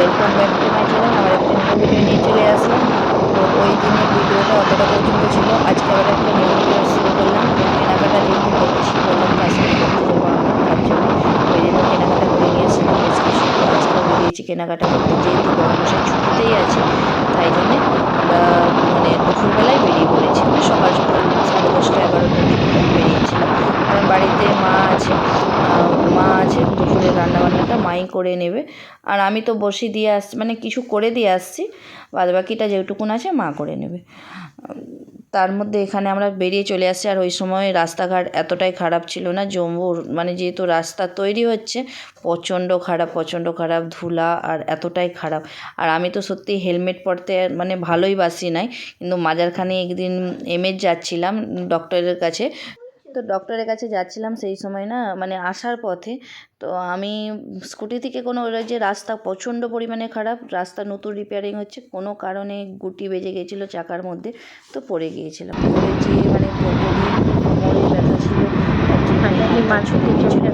Welcome back to my channel আবার একটা new video নিয়ে চলে আসলাম। তো ওই দিনের ভিডিওটা অতটা পর্যন্ত ছিল। আজকে আবার একটা নিউ ভিডিও শুরু করলাম কেনাকাটা যেহেতু করছি, বললাম কাশ্মীর করতে যাব আমরা তার জন্য ওই জন্য কেনাকাটা করে নিয়ে এসেছিলাম বেশ কিছু তো আজকেও বেরিয়েছি কেনাকাটা করতে যেহেতু বড় মশাই ছুটিতেই আছে, তাই জন্যে আমরা মানে দুপুরবেলায় বেরিয়ে পড়েছি। মানে সকাল সকাল সাড়ে দশটা এগারোটার দিকে বেরিয়েছিলাম কারণ বাড়িতে মা আছে মা আছে, দুপুরে রান্নাবান্নাটা মাই করে নেবে। আর আমি তো বসি দিয়ে আসছি মানে কিছু করে দিয়ে আসছি বাদ বাকিটা যেটুকুন আছে মা করে নেবে। তার মধ্যে এখানে আমরা বেরিয়ে চলে আসি আর ওই সময় রাস্তাঘাট এতটাই খারাপ ছিল না জম্মুর মানে যেহেতু রাস্তা তৈরি হচ্ছে, প্রচণ্ড খারাপ প্রচণ্ড খারাপ, ধুলা আর এতটাই খারাপ। আর আমি তো সত্যি হেলমেট পরতে মানে ভালোই বাসি নাই, কিন্তু মাঝারখানে একদিন এমএস যাচ্ছিলাম ডক্টরের কাছে তো ডক্টরের কাছে যাচ্ছিলাম সেই সময় না মানে আসার পথে। তো আমি স্কুটি থেকে কোনো ওরা যে রাস্তা প্রচণ্ড পরিমাণে খারাপ, রাস্তা নতুন রিপেয়ারিং হচ্ছে, কোনো কারণে গুটি বেজে গিয়েছিল চাকার মধ্যে, তো পড়ে গিয়েছিলাম। পড়ে মানে কোমরে ব্যথা ছিল মা ছোটো গিয়েছিল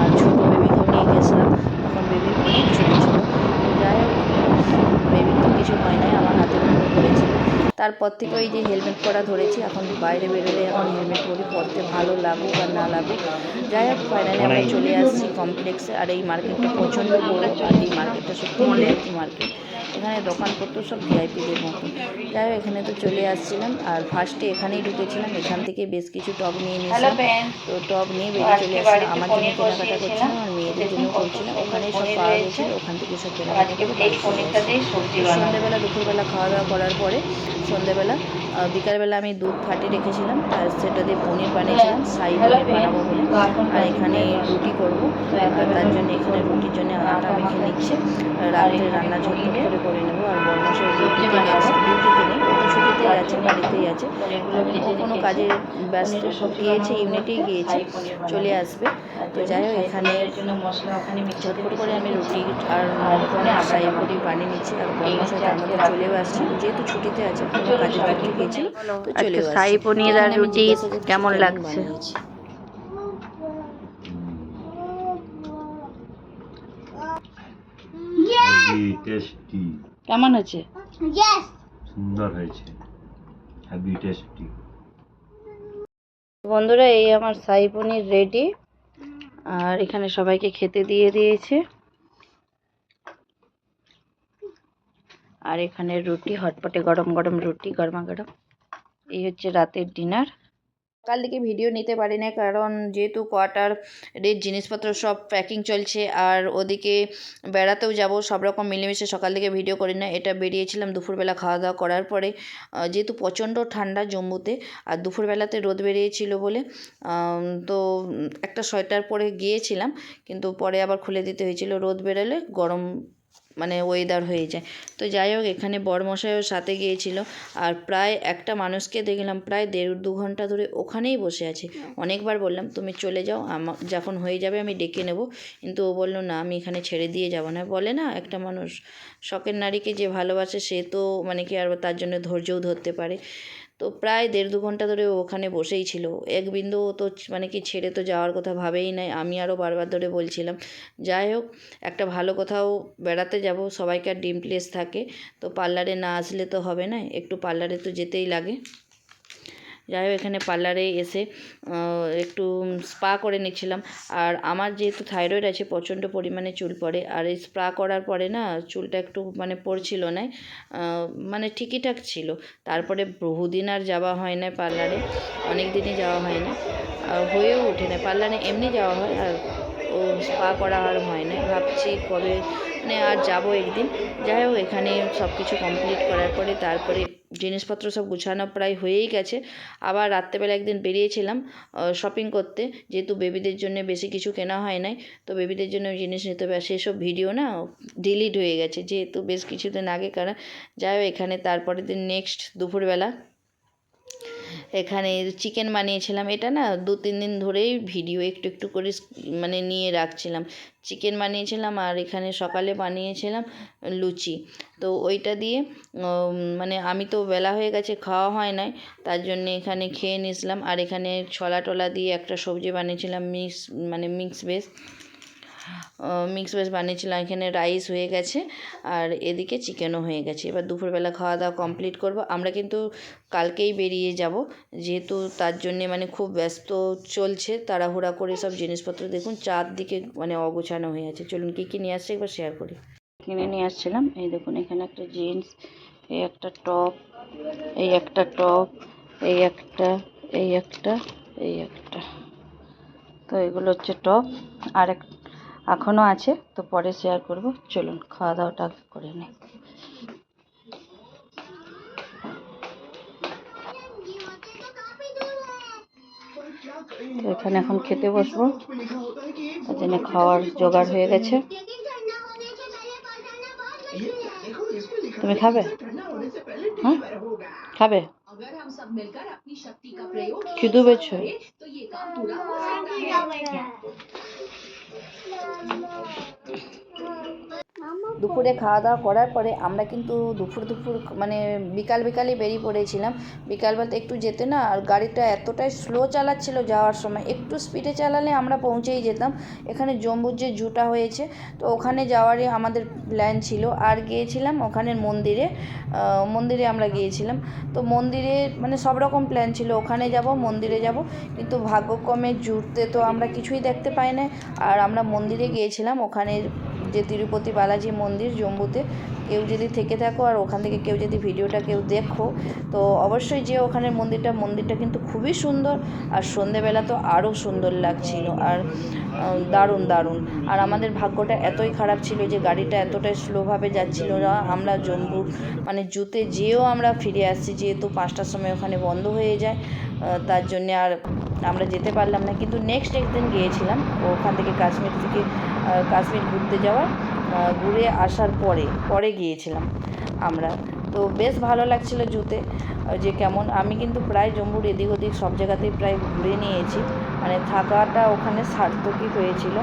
আর ছোটো বেবিকেও নিয়ে গেছিলাম, তখন বেবি অনেক ছোটো ছিল যাই হোক বেবির তো কিছু হয় নাই আমার হাতের মধ্যে পড়েছিল তারপর থেকে ওই যে হেলমেট পরা ধরেছি এখন বাইরে বেরোলে এখন হেলমেট পরি পরতে ভালো লাগুক বা না লাগুক। যাই হোক ফাইনালি আমরা চলে আসছি কমপ্লেক্সে আর এই মার্কেটটা প্রচণ্ড বড় আর এই মার্কেটটা সত্যি ভিআইপি মার্কেট এখানে দোকানপত্র সব ভিআইপিদের মতো যাই হোক এখানে তো চলে আসছিলাম আর ফার্স্টে এখানেই ঢুকেছিলাম এখান থেকে বেশ কিছু টব নিয়ে নিয়েছিলাম। তো টব নিয়ে বেরিয়ে চলে আসছিলাম আমার জন্য কেনাকাটা করছিলাম আর মেয়েদের জন্য করছিলাম। ওখানেই সব পাওয়া গেছিল ওখান থেকে সব কেনাকাটা করে বাড়ি। সন্ধ্যেবেলা দুপুরবেলা খাওয়া দাওয়া করার পরে সন্ধ্যেবেলা বিকালবেলা আমি দুধ ফাটিয়ে রেখেছিলাম আর সেটা দিয়ে পনির বানিয়েছিলাম সাই বানাবো বলে। আর এখানে রুটি করব আর তার জন্য এখানে রুটির জন্য আটা মেখে নিচ্ছে। আর রাত্রে রান্না ঝটপট করে করে নেব আর ডিউটিতে গেছে ডিউটিতে নেই ছুটিতেই আছে বাড়িতেই আছে। ও কোনো কাজে ব্যস্ত গিয়েছে ইউনিটেই গিয়েছে চলে আসবে। তো যাই হোক এখানে ঝটপট করে আমি রুটি আর সাই পুরি বানিয়ে নিচ্ছি। আর তার মধ্যে চলেও আসছে। যেহেতু ছুটিতে আছে কোনো কাজে ক্ষেত্রে গিয়েছিল তো চলে আচ্ছা সাই পনির আর রুটি কেমন লাগছে? টেস্টি কেমন আছে সুন্দর হয়েছে। টেস্টি বন্ধুরা, এই আমার সাই পনির রেডি আর এখানে সবাইকে খেতে দিয়ে দিয়েছে। আর এখানে রুটি, হটপটে গরম গরম রুটি, গরমা গরম। এই হচ্ছে রাতের ডিনার সকাল দিকে ভিডিও নিতে পারি না কারণ যেহেতু কোয়ার্টার এর জিনিসপত্র সব প্যাকিং চলছে, আর ওদিকে বেড়াতেও যাব, সব রকম মিলেমিশে সকাল দিকে ভিডিও করি না এটা বেরিয়েছিলাম দুপুরবেলা খাওয়া দাওয়া করার পরে যেহেতু প্রচণ্ড ঠান্ডা জম্মুতে, আর দুপুরবেলাতে রোদ বেরিয়েছিল বলে তো একটা সোয়েটার পরে গিয়েছিলাম, কিন্তু পরে আবার খুলে দিতে হয়েছিল, রোদ বেরোলে গরম মানে ওয়েদার হয়ে যায়। তো যাই হোক এখানে বড়মশাইও সাথে গিয়েছিল। আর প্রায় একটা মানুষকে দেখলাম প্রায় দেড় দু ঘণ্টা ধরে ওখানেই বসে আছে। অনেকবার বললাম তুমি চলে যাও আমার যখন হয়ে যাবে আমি ডেকে নেব। কিন্তু ও বলল না আমি এখানে ছেড়ে দিয়ে যাব না। বলে না একটা মানুষ শখের নারীকে যে ভালোবাসে সে তো মানে কি আর তার জন্য ধৈর্যও ধরতে পারে। তো প্রায় দেড় দু ঘণ্টা ধরে ওখানে বসেই ছিল। এক বিন্দু ও তো মানে কি ছেড়ে তো যাওয়ার কথা ভাবেই নাই। আমি আরও বারবার ধরে বলছিলাম, যাই হোক, একটা ভালো কোথাও বেড়াতে যাব, সবাইকার ডিম প্লেস থাকে। তো পার্লারে না আসলে তো হবে না, একটু পার্লারে তো যেতেই লাগে। যাই হোক, এখানে পার্লারে এসে একটু স্পা করে নিচ্ছিলাম। আর আমার যেহেতু থাইরয়েড আছে, প্রচণ্ড পরিমাণে চুল পড়ে। আর এই স্পা করার পরে না, চুলটা একটু মানে পড়ছিল না। মানে ঠিকইঠাক ছিল। তারপরে বহুদিন আর যাওয়া হয় না পার্লারে। অনেক দিনই যাওয়া হয় না। হয়েও ওঠে না। পার্লারে এমনি যাওয়া হয়, আর ও স্পা করা আর হয় না। ভাবছি কবে মানে আর যাব একদিন। যাই হোক, এখানে সব কিছু কমপ্লিট করার পরে তারপরে জিনিসপত্র সব গুছানো প্রায় হয়েই গেছে। আবার রাত্রেবেলা একদিন বেরিয়েছিলাম শপিং করতে। যেহেতু বেবিদের জন্য বেশি কিছু কেনা হয় নাই, তো বেবিদের জন্য জিনিস নিতে হবে। আর সেসব ভিডিও না ডিলিট হয়ে গেছে। যেহেতু বেশ কিছুদিন আগে কারা, যাই হোক এখানে তারপরের দিন নেক্সট দুপুরবেলা এখানে চিকেন বানিয়েছিলাম। এটা না দু, তিন দিন ধরেই ভিডিও একটু একটু করে মানে নিয়ে রাখছিলাম। চিকেন বানিয়েছিলাম আর এখানে সকালে বানিয়েছিলাম লুচি। তো ওইটা দিয়ে মানে আমি তো বেলা হয়ে গেছে, খাওয়া হয় নাই। তার জন্য এখানে খেয়ে নিয়েছিলাম। আর এখানে ছলা টলা দিয়ে একটা সবজি বানিয়েছিলাম, মিক্স মানে মিক্স ভেজ মিক্স ভেজ বানিয়েছিলাম, এখানে রাইস হয়ে গেছে আর এদিকে চিকেনও হয়ে গেছে। এবার দুপুরবেলা খাওয়া দাওয়া কমপ্লিট করব। আমরা কিন্তু কালকেই বেরিয়ে যাব, যেহেতু তার জন্যে মানে খুব ব্যস্ত চলছে, তাড়াহুড়া করে সব জিনিসপত্র। দেখুন, চারদিকে মানে অগোছানো হয়ে আছে। চলুন, কী কী নিয়ে আসছে একবার শেয়ার করি। কিনে নিয়ে আসছিলাম, এই দেখুন, এখানে একটা জিন্স এই একটা টপ এই একটা টপ এই একটা এই একটা এই একটা। তো এগুলো হচ্ছে টপ আর এক এখনও আছে, তো পরে শেয়ার করব। চলুন খাওয়া দাওয়াটা করে নিই। এখানে এখন খেতে বসবো। তার জন্য খাওয়ার জোগাড় হয়ে গেছে। তুমি খাবে? হ্যাঁ খাবে? খিদু পেয়েছ? দুপুরে খাওয়া দাওয়া করার পরে আমরা কিন্তু দুপুর দুপুর মানে বিকাল বিকালই বেরিয়ে পড়েছিলাম। বিকাল বলতে একটু যেতে না, আর গাড়িটা এতটাই স্লো চালাচ্ছিল যাওয়ার সময়, একটু স্পিডে চালালে আমরা পৌঁছেই যেতাম। এখানে জম্বুর যে জুটা হয়েছে, তো ওখানে যাওয়ারই আমাদের প্ল্যান ছিল। আর গিয়েছিলাম ওখানের মন্দিরে মন্দিরে আমরা গিয়েছিলাম। তো মন্দিরে মানে সব রকম প্ল্যান ছিল, ওখানে যাব, মন্দিরে যাব। কিন্তু ভাগ্যক্রমে জুটতে তো আমরা কিছুই দেখতে পাই না আর আমরা মন্দিরে গিয়েছিলাম ওখানে যে তিরুপতি বালাজি মন্দির জম্বুতে কেউ যদি থেকে থাকো আর ওখান থেকে কেউ যদি ভিডিওটা কেউ দেখো, তো অবশ্যই যে ওখানের মন্দিরটা। মন্দিরটা কিন্তু খুবই সুন্দর আর সন্ধেবেলা তো আরও সুন্দর লাগছিল আর দারুণ দারুণ। আর আমাদের ভাগ্যটা এতই খারাপ ছিল যে গাড়িটা এতটাই স্লোভাবে যাচ্ছিল না। আমরা জম্বু মানে জুতে যেয়েও আমরা ফিরে আসছি, যেহেতু পাঁচটার সময় ওখানে বন্ধ হয়ে যায়। তার জন্যে আর আমরা যেতে পারলাম না। কিন্তু নেক্সট একদিন গিয়েছিলাম, ওখান থেকে কাশ্মীর থেকে কাশ্মীর ঘুরতে যাওয়ার ঘুরে আসার পরে পরে গিয়েছিলাম আমরা। তো বেশ ভালো লাগছিল জুতে, যে কেমন। আমি কিন্তু প্রায় জম্মুর এদিক ওদিক সব জায়গাতেই প্রায় ঘুরে নিয়েছি। মানে থাকাটা ওখানে সার্থকই হয়েছিল।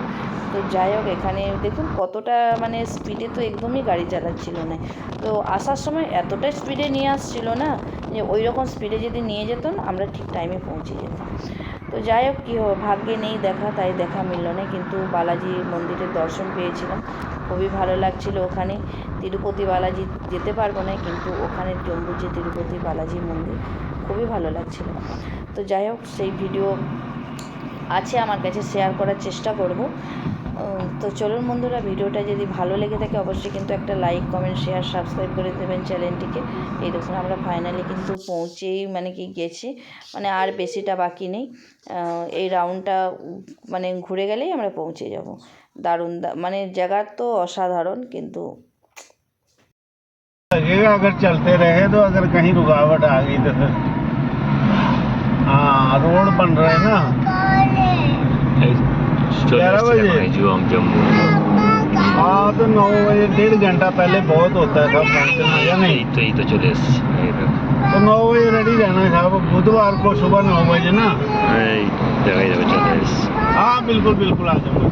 তো যাই হোক, এখানে দেখুন কতটা মানে স্পিডে তো একদমই গাড়ি চালাচ্ছিল না। তো আসার সময় এতটাই স্পিডে নিয়ে আসছিল না যে ওই রকম স্পিডে যদি নিয়ে যেত না আমরা ঠিক টাইমে পৌঁছে যেতাম। তো যাই হোক, কী ভাগ্যে নেই দেখা, তাই দেখা মিলল না। কিন্তু বালাজি মন্দিরের দর্শন পেয়েছিলাম। খুবই ভালো লাগছিল ওখানে। তিরুপতি বালাজি যেতে পারব না, কিন্তু ওখানে জম্বুর যে তিরুপতি বালাজি মন্দির খুবই ভালো লাগছিল। তো যাই হোক, সেই ভিডিও আছে আমার কাছে শেয়ার করার চেষ্টা করব উম, তো চলুন বন্ধুরা ভিডিওটা যদি ভালো লেগে থাকে অবশ্যই কিন্তু একটা লাইক কমেন্ট শেয়ার সাবস্ক্রাইব করে দেবেন চ্যানেলটিকে এই দেখুন আমরা ফাইনালি কিন্তু পৌঁছেই মানে কি গেছি মানে আর বেশিটা বাকি নেই আহ, এই রাউন্ডটা মানে ঘুরে গেলেই আমরা পৌঁছে যাব দারুণ দা- মানে জায়গা তো অসাধারণ কিন্তু लगेगा अगर चलते रहे तो अगर कहीं रुकावट आ गई तो फिर हाँ रोड बन रहे हैं ना हाँ, तो डेढ़ पहले बहुत होता है तो नौ बजे रेडी रहना साहब बुधवार को सुबह नौ बजे ना? हाँ बिल्कुल बिल्कुल आ जाऊँगा।